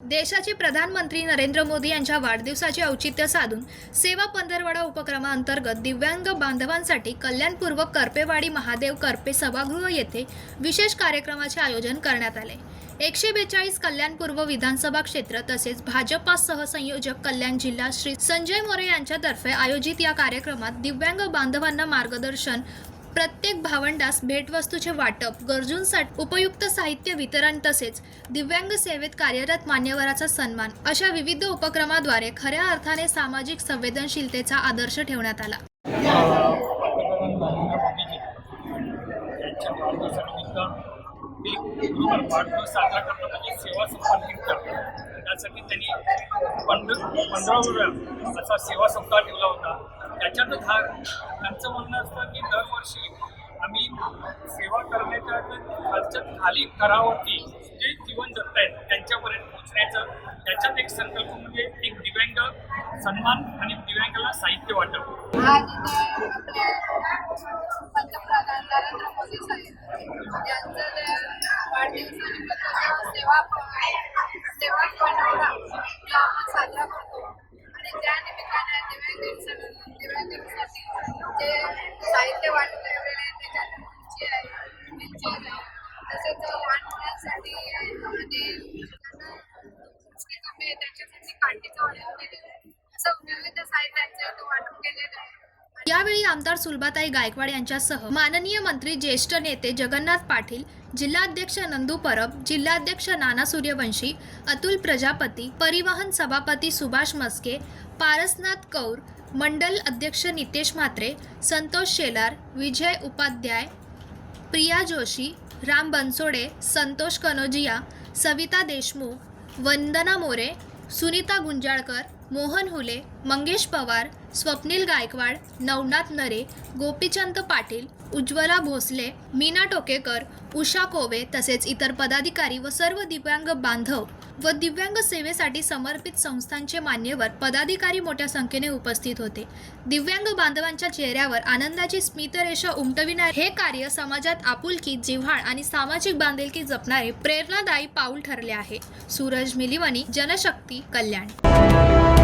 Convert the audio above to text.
देशाचे प्रधानमंत्री नरेंद्र मोदी यांच्या वाढदिवसाचे औचित्य साधून सेवा पंधरवडा उपक्रमाअंतर्गत दिव्यांग बांधवांसाठी कल्याणपूर्वक करपेवाडी महादेव करपे सभागृह येथे विशेष कार्यक्रमाचे आयोजन करण्यात आले. एकशे बेचाळीस कल्याणपूर्व विधानसभा क्षेत्र तसेच भाजपा सहसंयोजक कल्याण जिल्हा श्री संजय मोरे यांच्यातर्फे आयोजित या कार्यक्रमात दिव्यांग बांधवांना मार्गदर्शन प्रत्येक भावंडास भेटवस्तूचे वाटप गरजूंसाठी उपयुक्त साहित्य वितरण तसेच दिव्यांग सेवेत कार्यरत मान्यवराचा सन्मान अशा विविध उपक्रमाद्वारे खऱ्या अर्थाने सामाजिक संवेदनशीलतेचा आदर्श ठेवण्यात आला. साजरा करणं म्हणजे सेवा संपादित त्यासाठी त्यांनी पंधरा पंधरावा असा सेवा सप्ताह ठेवला होता. त्याच्यातच हा त्यांचं म्हणणं असतं की दरवर्षी आम्ही सेवा करण्याच्या खालच्या खाली करावरती जे जीवन जगतायत त्यांच्यापर्यंत पोहोचण्याचं त्याच्यात एक संकल्प म्हणजे एक दिव्यांग सन्मान आणि दिव्यांगाला साहित्य वाटप. पंतप्रधान नरेंद्र मोदी साहेब यांचं जे वाढदिवसानिमित्त सेवा सेवा बनवला हा आपण साजरा करतो आणि त्या निमित्ताने दिव्यांग दिव्यांगांसाठी जे साहित्य वाटप केलेले आहे त्याच्यात खुर्ची आहे बेंचेस आहे तसेच लहान मुलांसाठी आहे आणि त्यांना दृष्टी कमी आहे त्यांच्यासाठी काठीचं वाटप केलेलं आहे असं विविध साहित्यांचं इथं वाटप केलेलं आहे यावेळी आमदार सुलभाताई गायकवाड यांच्यासह माननीय मंत्री ज्येष्ठ नेते जगन्नाथ पाटील जिल्हाध्यक्ष नंदू परब जिल्हाध्यक्ष नाना सूर्यवंशी अतुल प्रजापती परिवहन सभापती सुभाष मस्के पारसनाथ कौर मंडल अध्यक्ष नितेश म्हात्रे संतोष शेलार विजय उपाध्याय प्रिया जोशी राम बनसोडे संतोष कनोजिया सविता देशमुख वंदना मोरे सुनीता गुंजाळकर मोहन हुले मंगेश पवार स्वप्नील गायकवाड नवनाथ नरे गोपीचंद पाटील उज्ज्वला भोसले मीना टोकेकर उषा कोवे तसेच इतर पदाधिकारी व सर्व दिव्यांग बांधव व दिव्यांग सेवेसाठी समर्पित संस्थांचे मान्यवर पदाधिकारी मोठ्या संख्येने उपस्थित होते. दिव्यांग बांधवांच्या चेहऱ्यावर आनंदाची स्मितरेषा उमटविणारे हे कार्य समाजात आपुलकी जिव्हाळ आणि सामाजिक बांधिलकी जपणारे प्रेरणादायी पाऊल ठरले आहे. सूरज मिलिवणी जनशक्ती कल्याण.